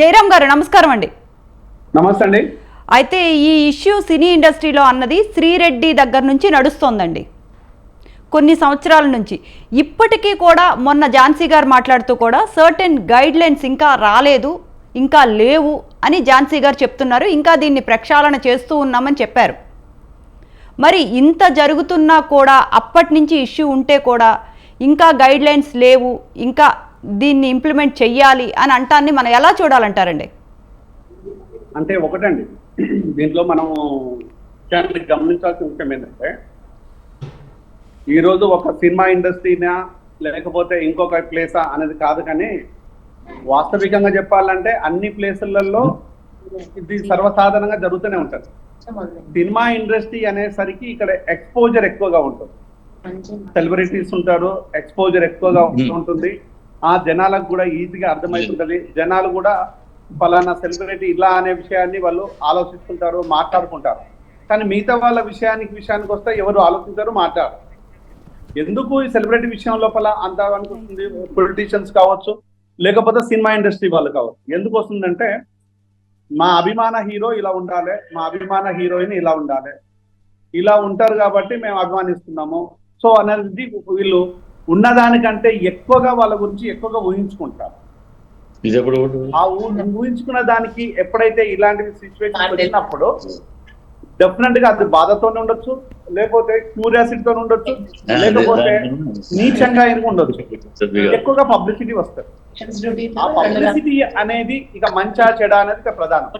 జయరామ్ గారు నమస్కారం అండి. నమస్తే అండి. అయితే ఈ ఇష్యూ సినీ ఇండస్ట్రీలో అన్నది శ్రీరెడ్డి దగ్గర నుంచి నడుస్తోందండి. కొన్ని సంవత్సరాల నుంచి. ఇప్పటికీ కూడా మొన్న ఝాన్సీ గారు మాట్లాడుతూ కూడా సర్టెన్ గైడ్ లైన్స్ ఇంకా రాలేదు ఇంకా లేవు అని ఝాన్సీ గారు చెప్తున్నారు. ఇంకా దీన్ని ప్రక్షాళన చేస్తూ ఉన్నామని చెప్పారు. మరి ఇంత జరుగుతున్నా కూడా అప్పటి నుంచి ఇష్యూ ఉంటే కూడా ఇంకా గైడ్ లైన్స్ లేవు ఇంకా దీన్ని ఇంప్లిమెంట్ చెయ్యాలి అని అంటాన్ని మనం ఎలా చూడాలంటారండి? అంటే ఒకటండి. దీంట్లో మనము ముఖ్యంగా గమనించాల్సిన విషయం ఏంటంటే ఈరోజు ఒక సినిమా ఇండస్ట్రీనా లేకపోతే ఇంకొక ప్లేసా అనేది కాదు కానీ వాస్తవికంగా చెప్పాలంటే అన్ని ప్లేసులలో ఇది సర్వసాధారణంగా జరుగుతూనే ఉంటుంది. సినిమా ఇండస్ట్రీ అనేసరికి ఇక్కడ ఎక్స్పోజర్ ఎక్కువగా ఉంటుంది. సెలబ్రిటీస్ ఉంటారు ఎక్స్పోజర్ ఎక్కువగా ఉంటుంది. ఆ జనాలకు కూడా ఈజీగా అర్థమవుతుంటది జనాలు కూడా ఫలానా సెలబ్రిటీ ఇలా అనే విషయాన్ని వాళ్ళు ఆలోచిస్తుంటారు మాట్లాడుకుంటారు. కానీ మిగతా వాళ్ళ విషయానికి విషయానికి వస్తే ఎవరు ఆలోచించారు మాట్లాడరు. ఎందుకు ఈ సెలబ్రిటీ విషయం లోపల అంత అనిపిస్తుంది పొలిటీషియన్స్ కావచ్చు లేకపోతే సినిమా ఇండస్ట్రీ వాళ్ళు కావచ్చు. ఎందుకు వస్తుందంటే మా అభిమాన హీరో ఇలా ఉండాలి మా అభిమాన హీరోయిన్ ఇలా ఉండాలి. ఇలా ఉంటారు కాబట్టి మేము అభిమానిస్తున్నాము. సో అనేది వీళ్ళు ఉన్నదానికంటే ఎక్కువగా వాళ్ళ గురించి ఎక్కువగా ఊహించుకుంటారు ఆ ఊ- ఊహించుకున్న దానికి ఎప్పుడైతే ఇలాంటి సిచ్యువేషన్ వచ్చినప్పుడు డెఫినెట్గా అది బాధతోనే ఉండొచ్చు లేకపోతే క్యూరియాసిటీతో ఉండొచ్చు లేకపోతే నీచంగా అయినా ఉండొచ్చు? ఎక్కువగా పబ్లిసిటీ వస్తుంది. ఆ పబ్లిసిటీ అనేది ఇక మంచా చెడ అనేది ఇక ప్రధానం.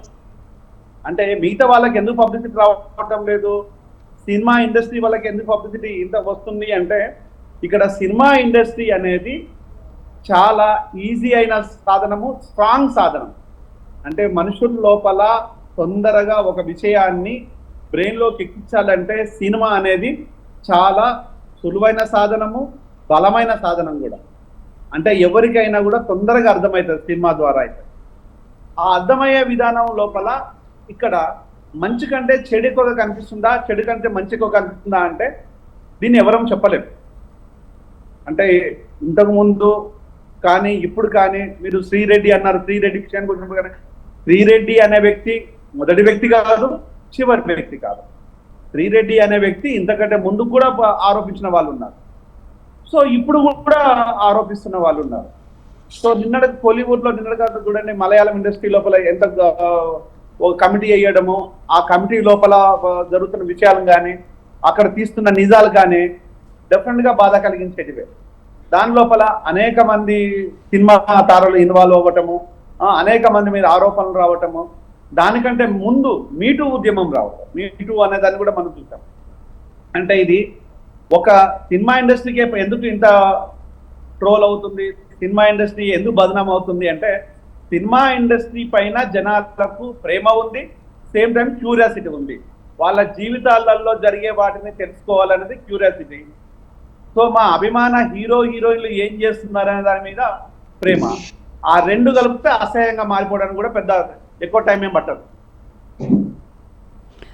అంటే మిగతా వాళ్ళకి ఎందుకు పబ్లిసిటీ రావటం లేదు? సినిమా ఇండస్ట్రీ వాళ్ళకి ఎందుకు పబ్లిసిటీ ఇంత వస్తుంది అంటే ఇక్కడ సినిమా ఇండస్ట్రీ అనేది చాలా ఈజీ అయిన సాధనము స్ట్రాంగ్ సాధనం. అంటే మనుషుల లోపల తొందరగా ఒక విషయాన్ని బ్రెయిన్లోకి ఎక్కించాలంటే సినిమా అనేది చాలా సులువైన సాధనము బలమైన సాధనం కూడా. అంటే ఎవరికైనా కూడా తొందరగా అర్థమవుతుంది సినిమా ద్వారా అయితే. ఆ అర్థమయ్యే విధానం లోపల ఇక్కడ మంచి కంటే చెడు ఎక్కువగా కనిపిస్తుందా చెడు కంటే మంచి ఎక్కువ కనిపిస్తుందా అంటే దీన్ని ఎవరం చెప్పలేము. అంటే ఇంతకు ముందు కానీ ఇప్పుడు కానీ మీరు శ్రీరెడ్డి అన్నారు. శ్రీరెడ్డి విషయానికి వచ్చినప్పుడు కానీ శ్రీరెడ్డి అనే వ్యక్తి మొదటి వ్యక్తి కాదు చివరి వ్యక్తి కాదు. శ్రీరెడ్డి అనే వ్యక్తి ఇంతకంటే ముందు కూడా ఆరోపించిన వాళ్ళు ఉన్నారు. సో ఇప్పుడు కూడా ఆరోపిస్తున్న వాళ్ళు ఉన్నారు. సో నిన్నటి కోలీవుడ్లో నిన్నటి కాదు చూడండి మలయాళం ఇండస్ట్రీ లోపల ఎంత ఒక కమిటీ వేయడము ఆ కమిటీ లోపల జరుగుతున్న విషయాలు కానీ అక్కడ తీస్తున్న నిజాలు కానీ డెఫినెట్గా బాధ కలిగించేటివే. దాని లోపల అనేక మంది సినిమా తారలు ఇన్వాల్వ్ అవ్వటము అనేక మంది మీద ఆరోపణలు రావటము దానికంటే ముందు మీటూ ఉద్యమం రావటం. మీటూ అనే దాన్ని కూడా మనం చూసాం. అంటే ఇది ఒక సినిమా ఇండస్ట్రీకి ఎందుకు ఇంత ట్రోల్ అవుతుంది? సినిమా ఇండస్ట్రీ ఎందుకు బదనాం అవుతుంది అంటే సినిమా ఇండస్ట్రీ పైన జనాలకు ప్రేమ ఉంది సేమ్ టైం క్యూరియాసిటీ ఉంది. వాళ్ళ జీవితాలలో జరిగే వాటిని తెలుసుకోవాలనేది క్యూరియాసిటీ. సో మా అభిమాన హీరో హీరోయిన్లు ఏం చేస్తున్నారనే దాని మీద ప్రేమ. ఆ రెండు కలిపితే అసహ్యంగా మారిపోవడానికి కూడా పెద్ద ఎక్కువ టైం ఏం పట్టదు.